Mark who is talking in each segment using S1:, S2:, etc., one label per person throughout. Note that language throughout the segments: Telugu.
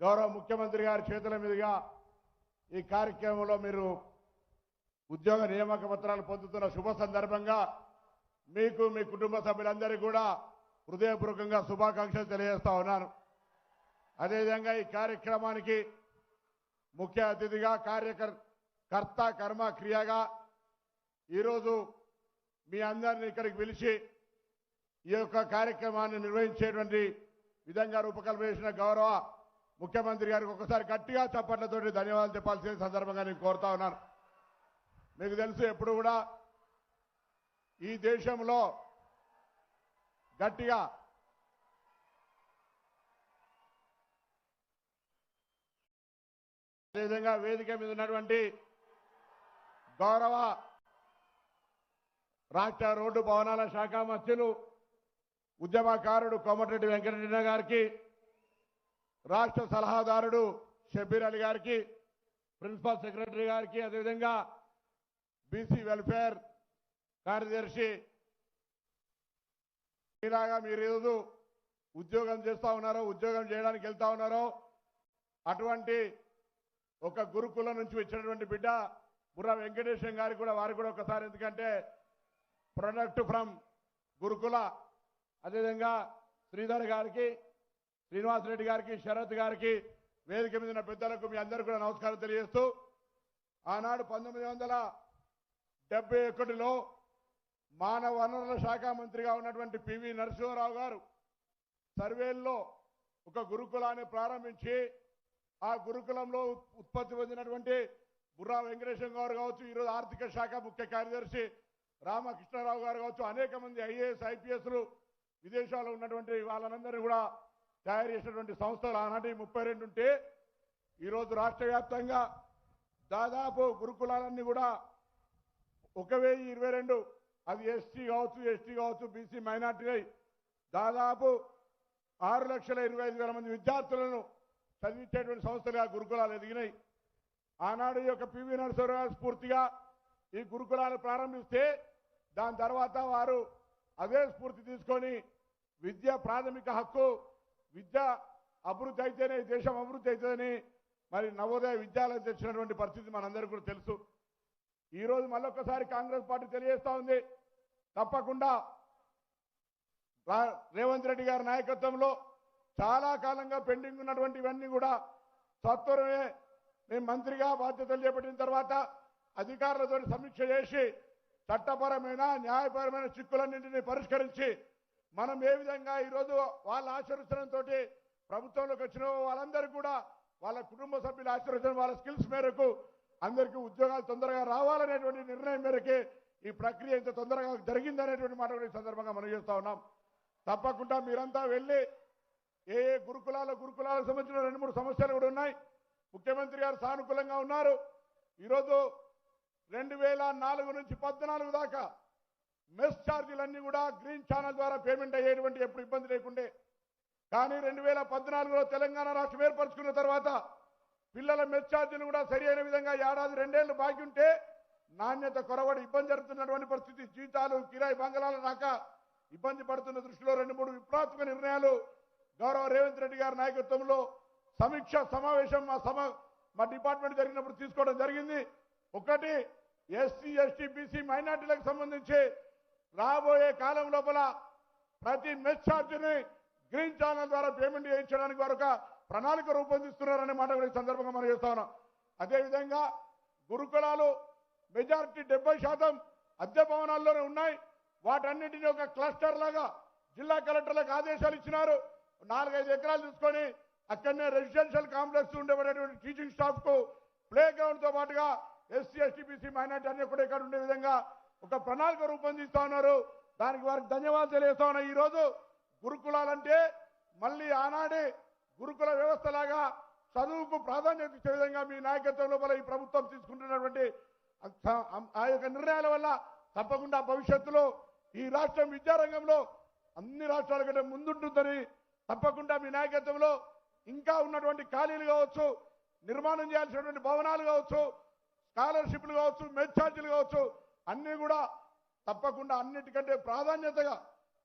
S1: గౌరవ ముఖ్యమంత్రి గారి చేతుల మీదుగా ఈ కార్యక్రమంలో మీరు ఉద్యోగ నియామక పత్రాలు పొందుతున్న శుభ సందర్భంగా మీకు మీ కుటుంబ సభ్యులందరికీ కూడా హృదయపూర్వకంగా శుభాకాంక్షలు తెలియజేస్తా ఉన్నాను. అదేవిధంగా ఈ కార్యక్రమానికి ముఖ్య అతిథిగా కార్యకర్ కర్త కర్మ క్రియగా ఈరోజు మీ అందరిని ఇక్కడికి పిలిచి ఈ యొక్క కార్యక్రమాన్ని నిర్వహించేటువంటి విధంగా రూపకల్పన గౌరవ ముఖ్యమంత్రి గారికి ఒకసారి గట్టిగా చప్పట్లతో ధన్యవాదాలు చెప్పాల్సిన సందర్భంగా నేను కోరుతా ఉన్నాను. మీకు తెలుసు ఎప్పుడు కూడా ఈ దేశంలో గట్టిగా అదేవిధంగా వేదిక మీద ఉన్నటువంటి గౌరవ రాష్ట్ర రోడ్డు భవనాల శాఖ మంత్రులు ఉద్యమకారుడు కోమటిరెడ్డి వెంకటరెడ్డి గారికి రాష్ట్ర సలహాదారుడు షబీర్ అలీ గారికి ప్రిన్సిపల్ సెక్రటరీ గారికి అదేవిధంగా బీసీ వెల్ఫేర్ కార్యదర్శి మీలాగా మీరు ఈరోజు ఉద్యోగం చేస్తూ ఉన్నారో ఉద్యోగం చేయడానికి వెళ్తా ఉన్నారో అటువంటి ఒక గురుకులం నుంచి వచ్చినటువంటి బిడ్డ బుర్ర వెంకటేశం గారికి కూడా వారికి కూడా ఒకసారి. ఎందుకంటే ప్రొడక్ట్ ఫ్రమ్ గురుకుల అదేవిధంగా శ్రీధర్ గారికి శ్రీనివాసరెడ్డి గారికి శరత్ గారికి వేదిక మీద ఉన్న పెద్దలకు మీ అందరూ కూడా నమస్కారం తెలియజేస్తూ ఆనాడు పంతొమ్మిది వందల డెబ్బై ఒకటిలో మానవ వనరుల శాఖ మంత్రిగా ఉన్నటువంటి పివి నరసింహారావు గారు సర్వేల్లో ఒక గురుకులాన్ని ప్రారంభించి ఆ గురుకులంలో ఉత్- ఉత్పత్తి పొందినటువంటి బుర్రా వెంకటేశం గారు కావచ్చు ఈరోజు ఆర్థిక శాఖ ముఖ్య కార్యదర్శి రామకృష్ణారావు గారు కావచ్చు అనేక మంది ఐఏఎస్ ఐపీఎస్లు విదేశాల్లో ఉన్నటువంటి వాళ్ళందరినీ కూడా తయారు చేసినటువంటి సంస్థలు ఆనాటి ముప్పై రెండు ఉంటే ఈరోజు రాష్ట్ర వ్యాప్తంగా దాదాపు గురుకులాలన్నీ కూడా ఒక వెయ్యి ఇరవై రెండు అది ఎస్టీ కావచ్చు ఎస్టీ కావచ్చు బీసీ మైనార్టీ దాదాపు ఆరు లక్షల ఇరవై ఐదు వేల మంది విద్యార్థులను చదివించేటువంటి సంస్థలుగా గురుకులాలు ఎదిగినాయి. ఆనాడు యొక్క పివి నరసింహరావు స్ఫూర్తిగా ఈ గురుకులాలు ప్రారంభిస్తే దాని తర్వాత వారు అదే స్ఫూర్తి తీసుకొని విద్య ప్రాథమిక హక్కు విద్య అభివృద్ధి అయితేనే దేశం అభివృద్ధి అవుతుందని మరి నవోదయ విద్యాలయం తెచ్చినటువంటి పరిస్థితి మనందరికీ కూడా తెలుసు. ఈ రోజు మళ్ళొక్కసారి కాంగ్రెస్ పార్టీ తెలియజేస్తా ఉంది. తప్పకుండా రేవంత్ రెడ్డి గారి నాయకత్వంలో చాలా కాలంగా పెండింగ్ ఉన్నటువంటి ఇవన్నీ కూడా సత్వరమే నేను మంత్రిగా బాధ్యతలు చేపట్టిన తర్వాత అధికారులతో సమీక్ష చేసి చట్టపరమైన న్యాయపరమైన చిక్కులన్నింటినీ పరిష్కరించి మనం ఏ విధంగా ఈరోజు వాళ్ళ ఆశీర్వచనంతో ప్రభుత్వంలోకి వచ్చిన వాళ్ళందరూ కూడా వాళ్ళ కుటుంబ సభ్యుల ఆశీర్వచనం వాళ్ళ స్కిల్స్ మేరకు అందరికీ ఉద్యోగాలు తొందరగా రావాలనేటువంటి నిర్ణయం మేరకే ఈ ప్రక్రియ ఇంత తొందరగా జరిగిందనేటువంటి మాట కూడా ఈ సందర్భంగా మనం చేస్తూ ఉన్నాం. తప్పకుండా మీరంతా వెళ్ళి ఏ ఏ గురుకులాల గురుకులాలకు సంబంధించిన రెండు మూడు సమస్యలు కూడా ఉన్నాయి. ముఖ్యమంత్రి గారు సానుకూలంగా ఉన్నారు. ఈరోజు రెండు వేల నాలుగు నుంచి పద్నాలుగు దాకా మెస్ ఛార్జీలన్నీ కూడా గ్రీన్ ఛానల్ ద్వారా పేమెంట్ అయ్యేటువంటి ఎప్పుడు ఇబ్బంది లేకుండే. కానీ రెండు వేల పద్నాలుగులో తెలంగాణ రాష్ట్రం ఏర్పరచుకున్న తర్వాత పిల్లల మెస్ ఛార్జీలు కూడా సరి అయిన విధంగా ఏడాది రెండేళ్ళు బాకీ ఉంటే నాణ్యత కొరవడి ఇబ్బంది జరుగుతున్నటువంటి పరిస్థితి. జీతాలు కిరాయి బంగళాలు రాక ఇబ్బంది పడుతున్న దృష్టిలో రెండు మూడు విప్లవాత్మక నిర్ణయాలు గౌరవ రేవంత్ రెడ్డి గారి నాయకత్వంలో సమీక్ష సమావేశం మా సమ మా డిపార్ట్మెంట్ జరిగినప్పుడు తీసుకోవడం జరిగింది. ఒకటి ఎస్సీ ఎస్టీ బీసీ మైనార్టీలకు సంబంధించి రాబోయే కాలం లోపల ప్రతి మెస్ ఛార్జీని గ్రీన్ ఛానల్ ద్వారా పేమెంట్ చేయించడానికి వారు ఒక ప్రణాళిక రూపొందిస్తున్నారనే మాట కూడా ఈ సందర్భంగా మనం చేస్తా ఉన్నాం. అదేవిధంగా గురుకులాలు మెజారిటీ డెబ్బై శాతం అద్దె భవనాల్లోనే ఉన్నాయి. వాటన్నిటిని ఒక క్లస్టర్ లాగా జిల్లా కలెక్టర్లకు ఆదేశాలు ఇచ్చినారు. నాలుగైదు ఎకరాలు తీసుకొని అక్కడనే రెసిడెన్షియల్ కాంప్లెక్స్ ఉండేటువంటి టీచింగ్ స్టాఫ్కు ప్లే గ్రౌండ్తో పాటుగా ఎస్సీ ఎస్టీబీసీ మైనార్టీ అన్ని కూడా ఇక్కడ ఉండే విధంగా ఒక ప్రణాళిక రూపొందిస్తా ఉన్నారు. దానికి వారికి ధన్యవాదాలు తెలియజేస్తా ఉన్నా. ఈరోజు గురుకులాలంటే మళ్ళీ ఆనాడే గురుకుల వ్యవస్థలాగా చదువుకు ప్రాధాన్యత ఇచ్చే విధంగా మీ నాయకత్వం లోపల ఈ ప్రభుత్వం తీసుకుంటున్నటువంటి ఆ- యొక్క నిర్ణయాల వల్ల తప్పకుండా భవిష్యత్తులో ఈ రాష్ట్రం విద్యారంగంలో అన్ని రాష్ట్రాల కంటే ముందుంటుందని తప్పకుండా మీ నాయకత్వంలో ఇంకా ఉన్నటువంటి ఖాళీలు కావచ్చు నిర్మాణం చేయాల్సినటువంటి భవనాలు కావచ్చు స్కాలర్షిప్లు కావచ్చు మెచ్చార్జీలు కావచ్చు అన్నీ కూడా తప్పకుండా అన్నిటికంటే ప్రాధాన్యతగా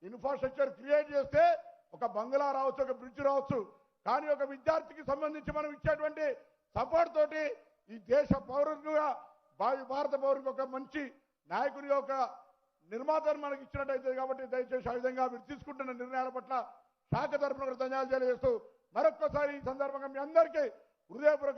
S1: ఇన్ఫ్రాస్ట్రక్చర్ క్రియేట్ చేస్తే ఒక బంగ్లా రావచ్చు ఒక బ్రిడ్జ్ రావచ్చు. కానీ ఒక విద్యార్థికి సంబంధించి మనం ఇచ్చేటువంటి సపోర్ట్ తోటి ఈ దేశ పౌరులుగా భావి భారత పౌరులకు ఒక మంచి నాయకుడి ఒక నిర్మాతను మనకి ఇచ్చినట్టయితే కాబట్టి దయచేసి ఆ విధంగా మీరు తీసుకుంటున్న నిర్ణయాల పట్ల శాఖ తరఫున కూడా ధన్యవాదాలు తెలియజేస్తూ మరొక్కసారి ఈ సందర్భంగా మీ అందరికీ హృదయపూర్వక